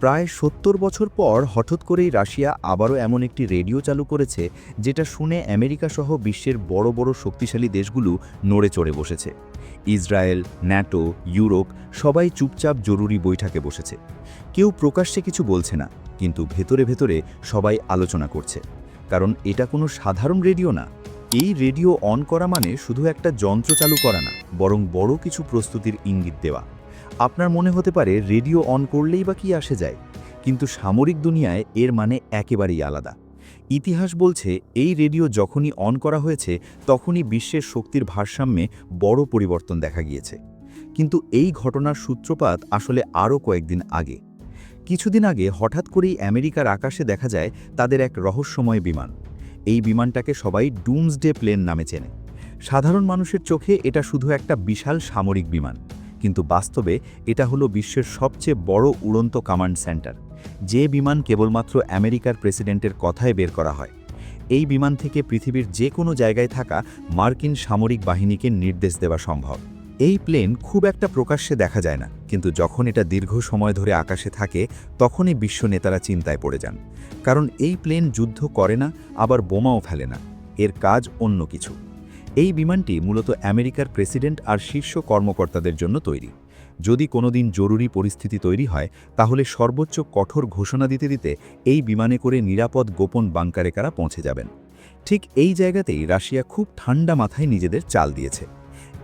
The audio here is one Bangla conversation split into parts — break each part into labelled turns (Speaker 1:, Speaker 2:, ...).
Speaker 1: প্রায় সত্তর বছর পর হঠাৎ করেই রাশিয়া আবারও এমন একটি রেডিও চালু করেছে, যেটা শুনে আমেরিকা সহ বিশ্বের বড় বড় শক্তিশালী দেশগুলো নড়ে চড়ে বসেছে। ইসরায়েল, ন্যাটো, ইউরোপ সবাই চুপচাপ জরুরি বৈঠকে বসেছে। কেউ প্রকাশ্যে কিছু বলছে না, কিন্তু ভেতরে ভেতরে সবাই আলোচনা করছে। কারণ এটা কোনো সাধারণ রেডিও না। এই রেডিও অন করা মানে শুধু একটা যন্ত্র চালু করা না, বরং বড় কিছু প্রস্তুতির ইঙ্গিত দেওয়া। আপনার মনে হতে পারে রেডিও অন করলেই বা কি আসে যায়, কিন্তু সামরিক দুনিয়ায় এর মানে একেবারেই আলাদা। ইতিহাস বলছে, এই রেডিও যখনই অন করা হয়েছে, তখনই বিশ্বের শক্তির ভারসাম্যে বড় পরিবর্তন দেখা গিয়েছে। কিন্তু এই ঘটনার সূত্রপাত আসলে আরও কয়েকদিন আগে। কিছুদিন আগে হঠাৎ করেই আমেরিকার আকাশে দেখা যায়, তাদের এক রহস্যময় বিমান। এই বিমানটাকে সবাই ডুমসডে প্লেন নামে চেনে। সাধারণ মানুষের চোখে এটা শুধু একটা বিশাল সামরিক বিমান। কিন্তু বাস্তবে এটা হলো বিশ্বের সবচেয়ে বড় উড়ন্ত কমান্ড সেন্টার যে বিমান কেবলমাত্র আমেরিকার প্রেসিডেন্টের কথায় বের করা হয়। এই বিমান থেকে পৃথিবীর যে কোনো জায়গায় থাকা মার্কিন সামরিক বাহিনীকে নির্দেশ দেওয়া সম্ভব। এই প্লেন খুব একটা প্রকাশ্যে দেখা যায় না, কিন্তু যখন এটা দীর্ঘ সময় ধরে আকাশে থাকে, তখনই বিশ্ব নেতারা চিন্তায় পড়ে যান। কারণ এই প্লেন যুদ্ধ করে না, আবার বোমাও ফেলে না। এর কাজ অন্য কিছু। এই বিমানটি মূলত আমেরিকার প্রেসিডেন্ট আর শীর্ষ কর্মকর্তাদের জন্য তৈরি। যদি কোনোদিন জরুরি পরিস্থিতি তৈরি হয়, তাহলে সর্বোচ্চ কঠোর ঘোষণা দিতে দিতে এই বিমানে করে নিরাপদ গোপন বাংকারে কারা পৌঁছে যাবেন। ঠিক এই জায়গাতেই রাশিয়া খুব ঠান্ডা মাথায় নিজেদের চাল দিয়েছে।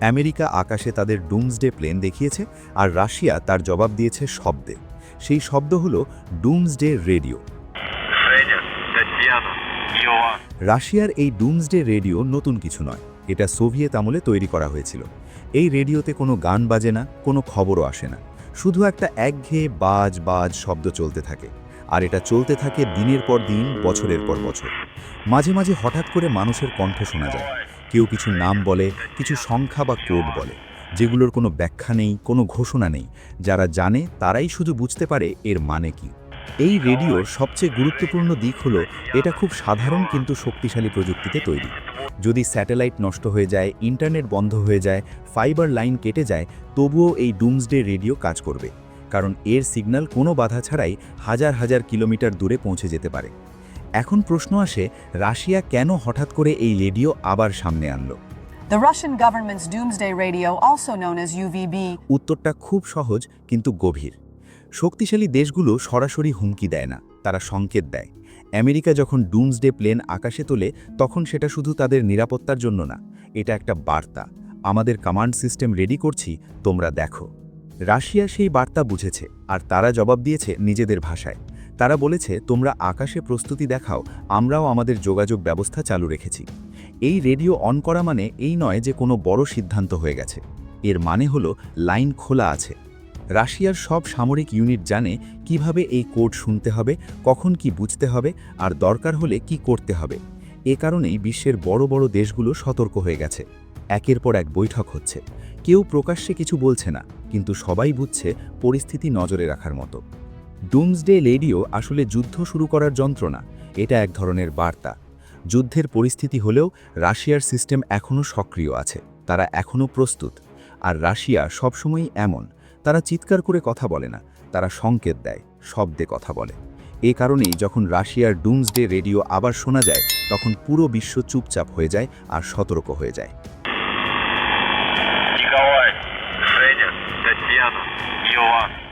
Speaker 1: আমেরিকা আকাশে তাদের ডুমসডে প্লেন দেখিয়েছে আর রাশিয়া তার জবাব দিয়েছে শব্দে। সেই শব্দ হল ডুমসডে রেডিও। রাশিয়ার এই ডুমসডে রেডিও নতুন কিছু নয়। এটা সোভিয়েত আমলে তৈরি করা হয়েছিল। এই রেডিওতে কোনো গান বাজে না, কোনো খবরও আসে না। শুধু একটা একঘেয়ে বাজ বাজ শব্দ চলতে থাকে। আর এটা চলতে থাকে দিনের পর দিন, বছরের পর বছর। মাঝে মাঝে হঠাৎ করে মানুষের কণ্ঠ শোনা যায়। কেউ কিছু নাম বলে, কিছু সংখ্যা বা কোড বলে, যেগুলোর কোনো ব্যাখ্যা নেই, কোনো ঘোষণা নেই। যারা জানে তারাই শুধু বুঝতে পারে এর মানে কি। এই রেডিওর সবচেয়ে গুরুত্বপূর্ণ দিক হলো এটা খুব সাধারণ কিন্তু শক্তিশালী প্রযুক্তিতে তৈরি। যদি স্যাটেলাইট নষ্ট হয়ে যায় ইন্টারনেট বন্ধ হয়ে যায় ফাইবার লাইন কেটে যায় তবুও এই ডুমসডে রেডিও কাজ করবে। কারণ এর সিগন্যাল কোনো বাধা ছাড়াই হাজার হাজার কিলোমিটার দূরে পৌঁছে যেতে পারে। এখন প্রশ্ন আসে রাশিয়া কেন হঠাৎ করে এই রেডিও আবার সামনে আনলো?
Speaker 2: The Russian government's doomsday radio, also known as UVB,
Speaker 1: উত্তরটা খুব সহজ কিন্তু গভীর। শক্তিশালী দেশগুলো সরাসরি হুমকি দেয় না, তারা সংকেত দেয়। আমেরিকা যখন ডুমসডে প্লেন আকাশে তোলে, তখন সেটা শুধু তাদের নিরাপত্তার জন্য না, এটা একটা বার্তা। আমাদের কমান্ড সিস্টেম রেডি করছি, তোমরা দেখো। রাশিয়া সেই বার্তা বুঝেছে, আর তারা জবাব দিয়েছে নিজেদের ভাষায়। তারা বলেছে, তোমরা আকাশে প্রস্তুতি দেখাও, আমরাও আমাদের যোগাযোগ ব্যবস্থা চালু রেখেছি। এই রেডিও অন করা মানে এই নয় যে কোনো বড় সিদ্ধান্ত হয়ে গেছে। এর মানে হলো, লাইন খোলা আছে। রাশিয়ার সব সামরিক ইউনিট জানে কীভাবে এই কোড শুনতে হবে, কখন কি বুঝতে হবে, আর দরকার হলে কি করতে হবে। এ কারণেই বিশ্বের বড় বড় দেশগুলো সতর্ক হয়ে গেছে। একের পর এক বৈঠক হচ্ছে। কেউ প্রকাশ্যে কিছু বলছে না, কিন্তু সবাই বুঝছে পরিস্থিতি নজরে রাখার মতো। ডুমসডে লেডিও আসলে যুদ্ধ শুরু করার যন্ত্রণা এটা এক ধরনের বার্তা। যুদ্ধের পরিস্থিতি হলেও রাশিয়ার সিস্টেম এখনও সক্রিয় আছে, তারা এখনও প্রস্তুত। আর রাশিয়া সবসময়ই এমন তারা চিৎকার করে কথা বলে না তারা সংকেত দেয় শব্দে কথা বলে এ কারণেই যখন রাশিয়ার ডুমসডে রেডিও আবার শোনা যায় তখন পুরো বিশ্ব চুপচাপ হয়ে যায় আর সতর্ক হয়ে যায়
Speaker 3: Николай, Федя, Татьяна, Иоанн.